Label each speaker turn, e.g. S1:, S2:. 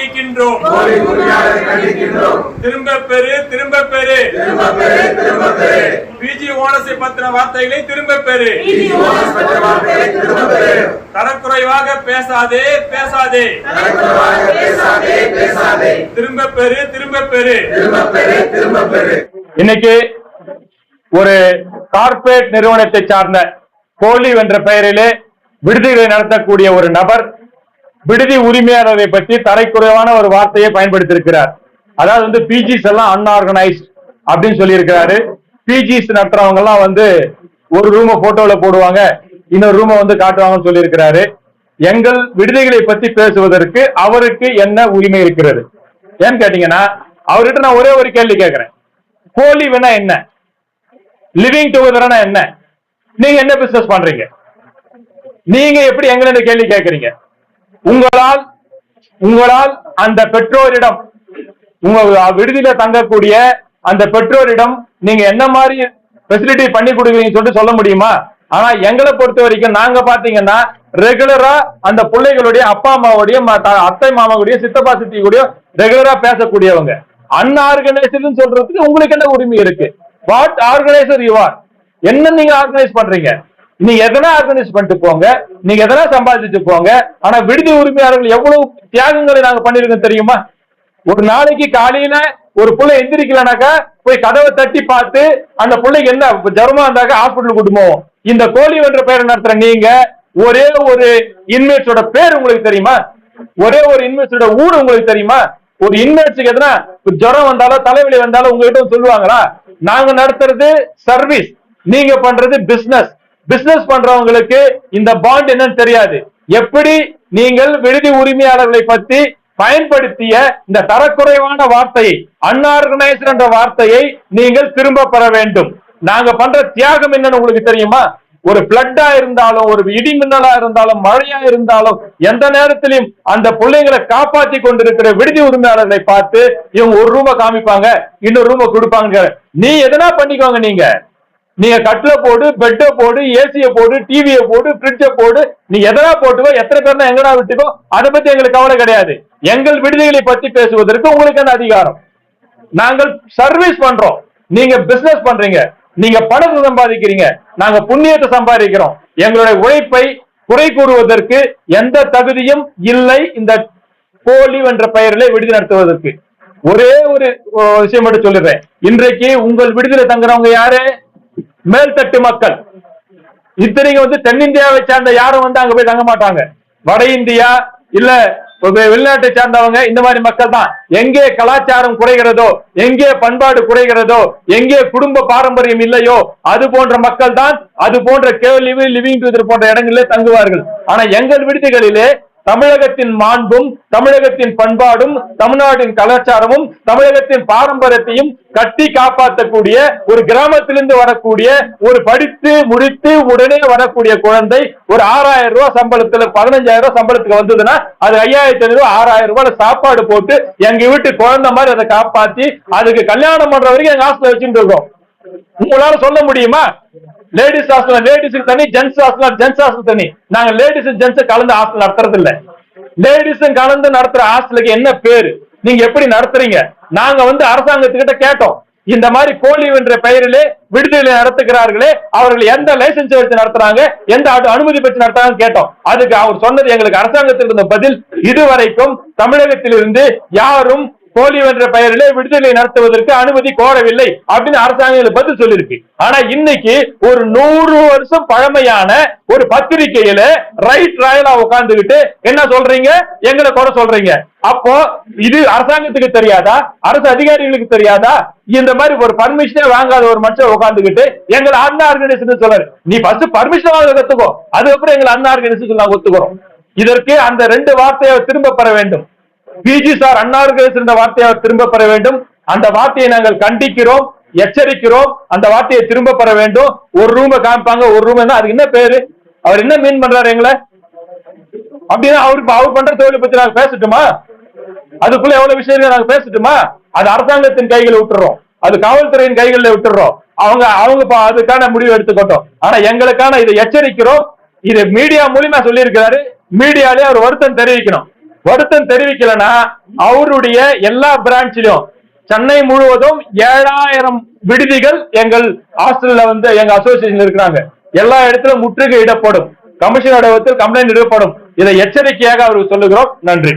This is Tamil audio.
S1: கண்டிக்கின்றோம். திரும்ப பெறு திரும்ப பெறு. பிஜி ஓனஸை பத்தின வார்த்தைகளை திரும்ப பெறு. தரக்குறைவாக பேசாதே பேசாதே.
S2: தரக்குறைவாக பேசாதே பேசாதே.
S1: திரும்ப பெறு திரும்ப பெறு.
S3: இன்னைக்கு ஒரு கார்ப்பரேட் நிறுவனத்தை சார்ந்த கோலி என்ற பெயரிலே விடுதிகளை நடத்தக்கூடிய ஒரு நபர் விடுதி உரிமையாளரை பற்றி தரைக்குறைவான ஒரு வார்த்தையை பயன்படுத்தியிருக்கிறார். அதாவது வந்து பிஜிஸ் எல்லாம் அன்ஆர்கனைஸ்ட் அப்படின்னு சொல்லியிருக்கிறாரு. பிஜிஸ் நடத்துறவங்க எல்லாம் வந்து ஒரு ரூமை போட்டோல போடுவாங்க இன்னொரு ரூமை வந்து காட்டுவாங்கன்னு சொல்லியிருக்கிறாரு. எங்கள் விடுதிகளை பத்தி பேசுவதற்கு அவருக்கு என்ன உரிமை இருக்கிறது? ஏன்னு கேட்டீங்கன்னா அவர்கிட்ட நான் ஒரே ஒரு கேள்வி கேட்கிறேன். போலி வேணா என்ன? லிவிங் டுகெதர்னா என்ன? நீங்க என்ன பிசினஸ் பண்றீங்க? நீங்க எப்படி எங்க கேள்வி கேட்கறீங்க? உங்களால் உங்களால் அந்த பெற்றோரிடம் உங்க விடுதியில தங்கக்கூடிய அந்த பெற்றோரிடம் நீங்க என்ன மாதிரி ஃபெசிலிட்டி பண்ணி கொடுக்குறீங்கன்னு சொல்லிட்டு சொல்ல முடியுமா? ஆனா எங்களை பொறுத்த வரைக்கும் நாங்க பாத்தீங்கன்னா ரெகுலரா அந்த பிள்ளைகளுடைய அப்பா அம்மாவுடைய ம- த- அத்தை மாமாவுடைய சித்தப்பா சித்தி கூட ரெகுலரா பேசக்கூடியவங்க. அன்ஆர்கனைசர்னு சொல்றதுக்கு உங்களுக்கு என்ன உரிமை இருக்கு? வாட் ஆர்கனைசர் யூ ஆர் என்ன நீங்க ஆர்கனைஸ் பண்றீங்க? நீங்க எதனா ஆர்கனைஸ் பண்ணிட்டு போங்க. நீங்க எதனா சம்பாதிச்சுட்டு போங்க. ஆனா விடுதி உரிமையாளர்கள் எவ்வளவு தியாகங்களை நாங்க பண்ணிருக்கோம் தெரியுமா? ஒரு நாளைக்கு காலையில ஒரு புள்ள எந்திரிக்கலனாக்கா போய் கதவை தட்டி பார்த்து அந்த பிள்ளைக்கு என்ன இப்ப இருந்தாக்கா ஹாஸ்பிட்டல் கூட்டு போவோம். இந்த கோழி என்ற பெயரை நடத்துற நீங்க ஒரே ஒரு இன்மேட்ஸோட பேர் உங்களுக்கு தெரியுமா? ஒரே ஒரு இன்மேட்ஸோட ஊர் உங்களுக்கு தெரியுமா? ஒரு இன்மேட்ஸுக்கு எதுனா ஜுரம் வந்தாலும் தலைவலி வந்தாலும் உங்ககிட்ட சொல்லுவாங்களா? நாங்க நடத்துறது சர்வீஸ் நீங்க பண்றது பிசினஸ் பிசினஸ் பண்றவங்களுக்கு இந்த பாண்ட் என்னன்னு தெரியாது. எப்படி நீங்கள் விடுதி உரிமையாளர்களை பத்தி பயன்படுத்திய இந்த தரக்குறைவான வார்த்தையை அன்ஆர்கனைஸ்ட் என்ற வார்த்தையை நீங்கள் திரும்ப பெற வேண்டும். நாங்க பண்ற தியாகம் என்னன்னு உங்களுக்கு தெரியுமா? ஒரு பிளட்டா இருந்தாலும் ஒரு இடி மின்னலா இருந்தாலும் மழையா இருந்தாலும் எந்த நேரத்திலையும் அந்த பிள்ளைங்களை காப்பாத்தி கொண்டிருக்கிற விடுதி உரிமையாளர்களை பார்த்து இவங்க ஒரு ரூமை காமிப்பாங்க இன்னொரு ரூமை கொடுப்பாங்க நீ எதனா பண்ணிக்கோங்க நீங்க. நீங்க கட்டில போடு பெட்டை போடு ஏசிய போடு டிவியை போடு பிரிட்ஜை போடு நீ எதனா போட்டுக்கோ எத்தனை பேர்னா எங்கடா விட்டுக்கோ அதை பத்தி எங்களுக்கு கவலை கிடையாது. எங்கள் விடுதிகளை பத்தி பேசுவதற்கு உங்களுக்கு அந்த அதிகாரம்? நாங்கள் சர்வீஸ் பண்றோம். நீங்க பிசினஸ் பண்றீங்க. நீங்க பணத்தை சம்பாதிக்கிறீங்க. நாங்க புண்ணியத்தை சம்பாதிக்கிறோம். எங்களுடைய உழைப்பை குறை கூறுவதற்கு எந்த தகுதியும் இல்லை இந்த போலி என்ற பெயரிலே விடுதி நடத்துவதற்கு. ஒரே ஒரு விஷயம் மட்டும் சொல்லிடுறேன். இன்றைக்கு உங்கள் விடுதியில தங்குறவங்க யாரு? மேல்தட்டு மக்கள். இத்தனைக்கு வந்து தென்னிந்தியாவை சார்ந்த யாரும் வந்து அங்க போய் தங்க மாட்டாங்க. வட இந்தியா இல்ல வெளிநாட்டை சார்ந்தவங்க இந்த மாதிரி மக்கள் தான். எங்கே கலாச்சாரம் குறைகிறதோ எங்கே பண்பாடு குறைகிறதோ எங்கே குடும்ப பாரம்பரியம் இல்லையோ அது போன்ற மக்கள் தான் அது போன்ற கேள்வி லிவிங் போன்ற இடங்களிலே தங்குவார்கள். ஆனா எங்கள் விடுதிகளிலே தமிழகத்தின் மாண்பும் தமிழகத்தின் பண்பாடும் தமிழ்நாட்டின் கலாச்சாரமும் தமிழகத்தின் பாரம்பரியத்தையும் கட்டி காப்பாற்றக்கூடிய ஒரு கிராமத்திலிருந்து வரக்கூடிய ஒரு படித்து முடித்து உடனே வரக்கூடிய குழந்தை ஒரு ஆறாயிரம் ரூபாய் சம்பளத்துல பதினஞ்சாயிரம் ரூபாய் சம்பளத்துக்கு வந்ததுன்னா அது ஐயாயிரத்தி ஐநூறு ஆறாயிரம் ரூபாய் சாப்பாடு போட்டு எங்க வீட்டு குழந்தை மாதிரி அதை காப்பாத்தி அதுக்கு கல்யாணம் பண்ற வரைக்கும் எங்க ஹாஸ்டல் வச்சுட்டு இருக்கோம். உங்களால சொல்ல முடியுமா? லேடிஸ் ஹாஸ்டல் லேடிஸுக்கு தனி ஜென்ஸ் ஹாஸ்டல் ஜென்ஸ் ஹாஸ்டல் தனி. நாங்க லேடிஸ் ஜென்ஸ் கலந்து ஹாஸ்டல் நடத்துறது இல்ல லேடிஸும் கலந்து நடத்துற ஹாஸ்டலுக்கு என்ன பேரு? நீங்க எப்படி நடத்துறீங்க? நாங்க வந்து அரசாங்கத்துக்கிட்ட கேட்டோம். இந்த மாதிரி போலி என்ற பெயரிலே விடுதலை நடத்துகிறார்களே அவர்கள் எந்த லைசன்ஸ் வச்சு நடத்துறாங்க எந்த அனுமதி பெற்று நடத்துறாங்கன்னு கேட்டோம். அதுக்கு அவர் சொன்னது எங்களுக்கு அரசாங்கத்தில் இருந்த பதில் இதுவரைக்கும் தமிழகத்திலிருந்து யாரும் போலி என்ற பெயரிலே விடுதலை நடத்துவதற்கு அனுமதி கோரவில்லை அப்படின்னு அரசாங்கம் பதில் சொல்லியிருக்கு ஆனா இன்னைக்கு ஒரு நூறு வருஷம் பழமையான ஒரு பத்திரிகையில ரைட் ராயலா உட்கார்ந்துகிட்டு என்ன சொல்றீங்க? எங்களை குறை சொல்றீங்க. அப்போ இது அரசாங்கத்துக்கு தெரியாதா? அரசு அதிகாரிகளுக்கு தெரியாதா? இந்த மாதிரி ஒரு பர்மிஷனே வாங்காத ஒரு மனுஷன் உட்காந்துக்கிட்டு எங்களை அண்ணா ஆர்கனைசேஷன் சொல்றாரு. நீ ஃபர்ஸ்ட் பர்மிஷன் வாங்க கத்துக்கோ அதுக்கப்புறம் எங்களை அண்ணா ஆர்கனைசேஷன் நாங்க ஒத்துக்கிறோம். இதற்கு அந்த ரெண்டு வார்த்தையை திரும்ப பெற வேண்டும். பிஜி சார் அன்னார்கள் என்ற வார்த்தையை அவர் திரும்ப பெற வேண்டும். அந்த வார்த்தையை நாங்கள் கண்டிக்கிறோம் எச்சரிக்கிறோம். அந்த வார்த்தையை திரும்ப பெற வேண்டும். ஒரு ரூம காமிப்பாங்க ஒரு ரூம் அதுக்கு என்ன பேரு? அவர் என்ன மீன் பண்றாரு எங்களை? அப்படின்னா அவருக்கு அவர் பண்ற தொழிலை பத்தி நாங்க பேசட்டுமா? அதுக்குள்ள எவ்வளவு விஷயங்கள் நாங்க பேசட்டுமா? அது அரசாங்கத்தின் கைகளை விட்டுறோம். அது காவல்துறையின் கைகளில் விட்டுறோம். அவங்க அவங்க பா- அதுக்கான முடிவு எடுத்துக்கட்டும். ஆனா எங்களுக்கான இதை எச்சரிக்கிறோம். இது மீடியா மூலியமா சொல்லியிருக்கிறாரு. மீடியாலே அவர் வருத்தம் தெரிவிக்கணும். வருத்தம் தெரிவிக்கலன்னா அவருடைய எல்லா பிரான்ச்சிலும் சென்னை முழுவதும் ஏழாயிரம் விடுதிகள் எங்கள் ஹாஸ்டல்ல வந்து எங்க அசோசியேஷன் இருக்கிறாங்க. எல்லா இடத்திலும் முற்றுகை இடப்படும். கமிஷன் அலுவலகத்தில் கம்ப்ளைண்ட் இடப்படும். இதை எச்சரிக்கையாக அவருக்கு சொல்லுகிறோம். நன்றி.